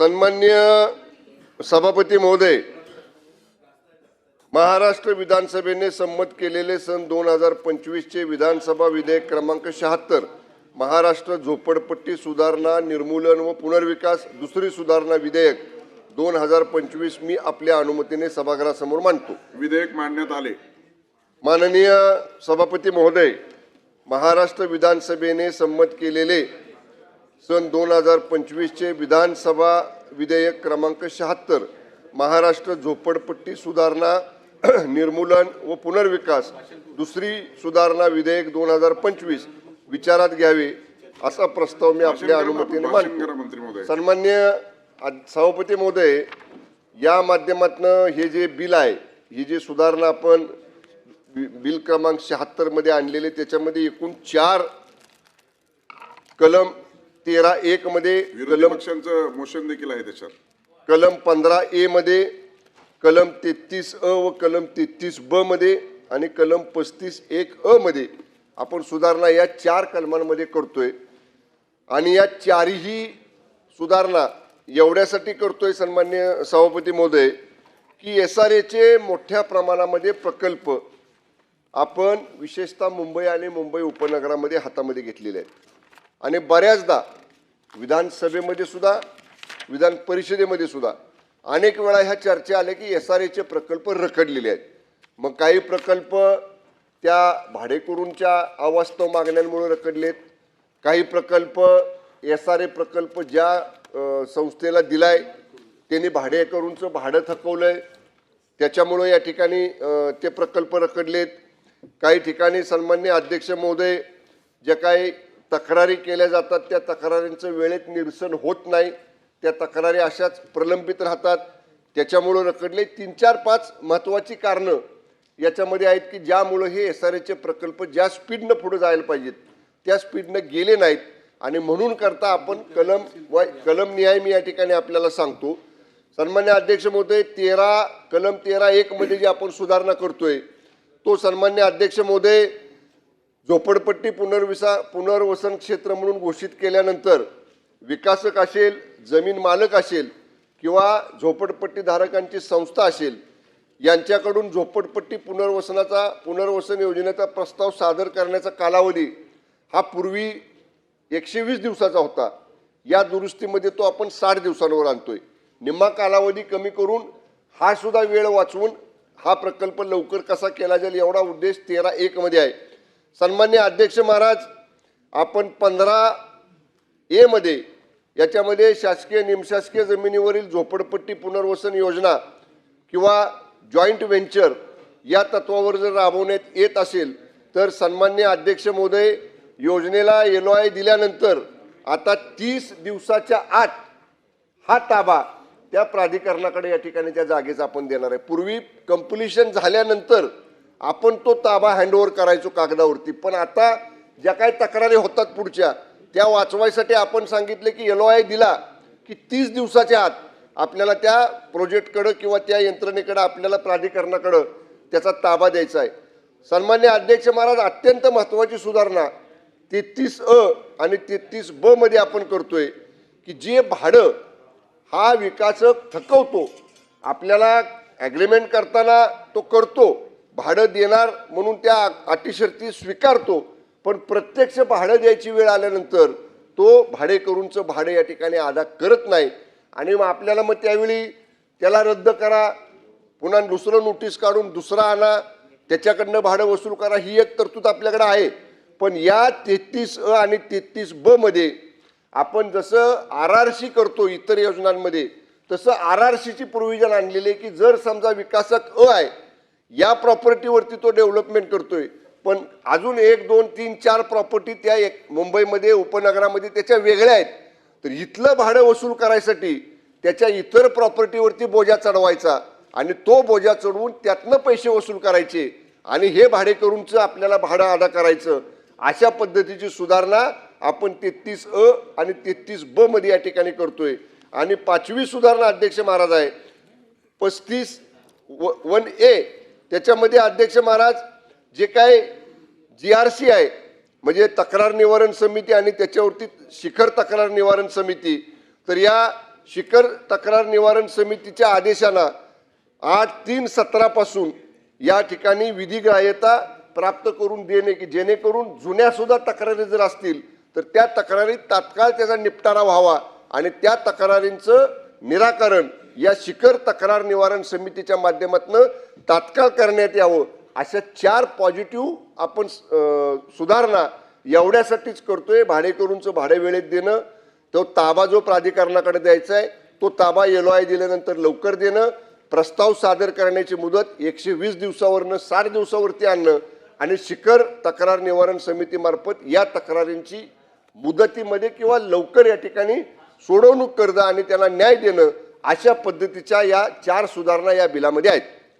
सन्मान्य सभापती महोदय महाराष्ट्र विधानसभेने संमत केलेले सन दोन हजार पंचवीसचे विधानसभा विधेयक क्रमांक शहात्तर महाराष्ट्र झोपडपट्टी सुधारणा निर्मूलन व पुनर्विकास दुसरी सुधारणा विधेयक दोन हजार पंचवीस मी आपल्या अनुमतीने सभागृहासमोर मांडतो. विधेयक मांडण्यात आले. माननीय सभापती महोदय महाराष्ट्र विधानसभेने संमत केलेले सन दोन हजार पंचवीसचे विधानसभा विधेयक क्रमांक शहात्तर महाराष्ट्र झोपडपट्टी सुधारणा निर्मूलन व पुनर्विकास दुसरी सुधारणा विधेयक दोन हजार पंचवीस विचारात घ्यावे असा प्रस्ताव मी आपल्या अनुमतीने मांडतो. सन्मान्य सभापती महोदय या माध्यमातनं हे जे बिल आहे ही जी सुधारणा आपण बिल क्रमांक शहात्तरमध्ये आणलेले त्याच्यामध्ये एकूण चार कलम तेरा एक मध्ये विरोधी कलम पक्षांचं मोशन देखील आहे त्याच्यात. कलम पंधरा ए मध्ये कलम तेहतीस अ व कलम तेहतीस ब मध्ये आणि कलम पस्तीस एक अ मध्ये आपण सुधारणा या चार कलमांमध्ये करतोय. आणि या चारही सुधारणा एवढ्यासाठी करतोय सन्मान्य सभापती महोदय की एस आर एचे मोठ्या प्रमाणामध्ये प्रकल्प आपण विशेषतः मुंबई आणि मुंबई उपनगरामध्ये हातामध्ये घेतलेले आहेत. आणि बऱ्याचदा विधानसभेमध्ये सुद्धा विधान परिषदेमध्ये सुद्धा अनेक वेळा ह्या चर्चा आल्या की एस आर एचे प्रकल्प रखडलेले आहेत. मग काही प्रकल्प त्या भाडेकरूंच्या अवास्तव मागण्यांमुळे रखडलेत. काही प्रकल्प एस आर ए प्रकल्प ज्या संस्थेला दिलाय त्यांनी भाडेकरूंचं भाडं थकवलं आहे त्याच्यामुळं या ठिकाणी ते प्रकल्प रखडलेत. काही ठिकाणी सन्मान्य अध्यक्ष महोदय ज्या काही तक्रारी केल्या जातात त्या तक्रारींचं वेळेत निरसन होत नाही. त्या तक्रारी अशाच प्रलंबित राहतात. त्याच्यामुळं रखडले तीन चार पाच महत्त्वाची कारणं याच्यामध्ये आहेत की ज्यामुळं हे एस आर एचे प्रकल्प ज्या स्पीडनं पुढे जायला पाहिजेत त्या स्पीडनं गेले नाहीत. आणि म्हणून करता आपण कलम व कलम न्याय मी या ठिकाणी आपल्याला सांगतो. सन्मान्य अध्यक्ष महोदय तेरा कलम तेरा एकमध्ये जी आपण सुधारणा करतोय तो सन्मान्य अध्यक्ष महोदय झोपडपट्टी पुनर्विसा पुनर्वसन क्षेत्र म्हणून घोषित केल्यानंतर विकासक असेल जमीन मालक असेल किंवा झोपडपट्टी धारकांची संस्था असेल यांच्याकडून झोपडपट्टी पुनर्वसनाचा पुनर्वसन योजनेचा प्रस्ताव सादर करण्याचा कालावधी हा पूर्वी एकशे वीस दिवसाचा होता. या दुरुस्तीमध्ये तो आपण साठ दिवसांवर आणतोय. निम्मा कालावधी कमी करून हा सुद्धा वेळ वाचवून हा प्रकल्प लवकर कसा केला जाईल एवढा उद्देश तेरा एकमध्ये आहे. सन्मान्य अध्यक्ष महाराज आपण पंधरा एमध्ये याच्यामध्ये शासकीय निमशासकीय जमिनीवरील झोपडपट्टी पुनर्वसन योजना किंवा जॉईंट व्हेंचर या तत्वावर जर राबवण्यात येत असेल तर सन्मान्य अध्यक्ष महोदय योजनेला एल आय दिल्यानंतर आता तीस दिवसाच्या आत हा ताबा त्या प्राधिकरणाकडे या ठिकाणी त्या जागेचा आपण देणार आहे. पूर्वी कंप्लिशन झाल्यानंतर आपण तो ताबा हँडओव्हर करायचो कागदावरती. पण आता ज्या काही तक्रारी होतात पुढच्या त्या वाचवायसाठी आपण सांगितले की एल आय दिला की तीस दिवसाच्या आत आपल्याला त्या प्रोजेक्टकडं किंवा त्या यंत्रणेकडं आपल्याला प्राधिकरणाकडं त्याचा ताबा द्यायचा आहे. सन्मान्य अध्यक्ष महाराज अत्यंत महत्त्वाची सुधारणा तेहतीस अ आणि तेहतीस ब मध्ये आपण करतोय की जे भाडं हा विकासक थकवतो आपल्याला ॲग्रीमेंट करताना तो करतो. भाडं देणार म्हणून त्या अटी शर्ती स्वीकारतो. पण प्रत्यक्ष भाडं द्यायची वेळ आल्यानंतर तो भाडेकरूंचं भाडं या ठिकाणी अदा करत नाही. आणि मग आपल्याला मग त्यावेळी त्याला रद्द करा पुन्हा दुसरं नोटीस काढून दुसरा आणा त्याच्याकडनं भाडं वसूल करा ही एक तरतूद आपल्याकडे आहे. पण या तेहतीस अ आणि तेहतीस ब मध्ये आपण जसं आर आर सी करतो इतर योजनांमध्ये तसं आर आर सीची प्रोव्हिजन आणलेली आहे की जर समजा विकासक अ आहे या प्रॉपर्टीवरती तो डेव्हलपमेंट करतोय. पण अजून एक दोन तीन चार प्रॉपर्टी त्या एक मुंबईमध्ये उपनगरामध्ये त्याच्या वेगळ्या आहेत. तर इथलं भाडं वसूल करायसाठी त्याच्या इतर प्रॉपर्टीवरती बोजा चढवायचा आणि तो बोजा चढवून त्यातनं पैसे वसूल करायचे आणि हे भाडेकरूंचं आपल्याला भाडं अदा करायचं. अशा पद्धतीची सुधारणा आपण तेहतीस अ आणि तेहतीस ब मध्ये या ठिकाणी करतोय. आणि पाचवी सुधारणा अध्यक्ष महाराज आहे. पस्तीस व वन ए त्याच्यामध्ये अध्यक्ष महाराज जे काय जी आर सी आहे म्हणजे तक्रार निवारण समिती आणि त्याच्यावरती शिखर तक्रार निवारण समिती तर या शिखर तक्रार निवारण समितीच्या आदेशाला आठ तीन सतरापासून या ठिकाणी विधिग्राह्यता प्राप्त करून देणे की जेणेकरून जुन्यासुद्धा तक्रारी जर असतील तर त्या तक्रारी तात्काळ त्याचा निपटारा व्हावा आणि त्या तक्रारींचं निराकरण या शिखर तक्रार निवारण समितीच्या माध्यमातून तात्काळ करण्यात यावं अशा चार पॉझिटिव्ह आपण सुधारणा एवढ्यासाठीच करतोय. भाडेकरूंचं भाडे वेळेत देणं तो ताबा जो प्राधिकरणाकडे द्यायचा आहे तो ताबा येलो आय दिल्यानंतर लवकर देणं प्रस्ताव सादर करण्याची मुदत एकशे वीस दिवसावरनं साठ दिवसावरती आणणं आणि शिखर तक्रार निवारण समितीमार्फत या तक्रारींची मुदतीमध्ये किंवा लवकर या ठिकाणी सोडवणूक करणं आणि त्यांना न्याय देणं अशा पद्धतीच्या या चार सुधारणा या बिलामध्ये आहेत.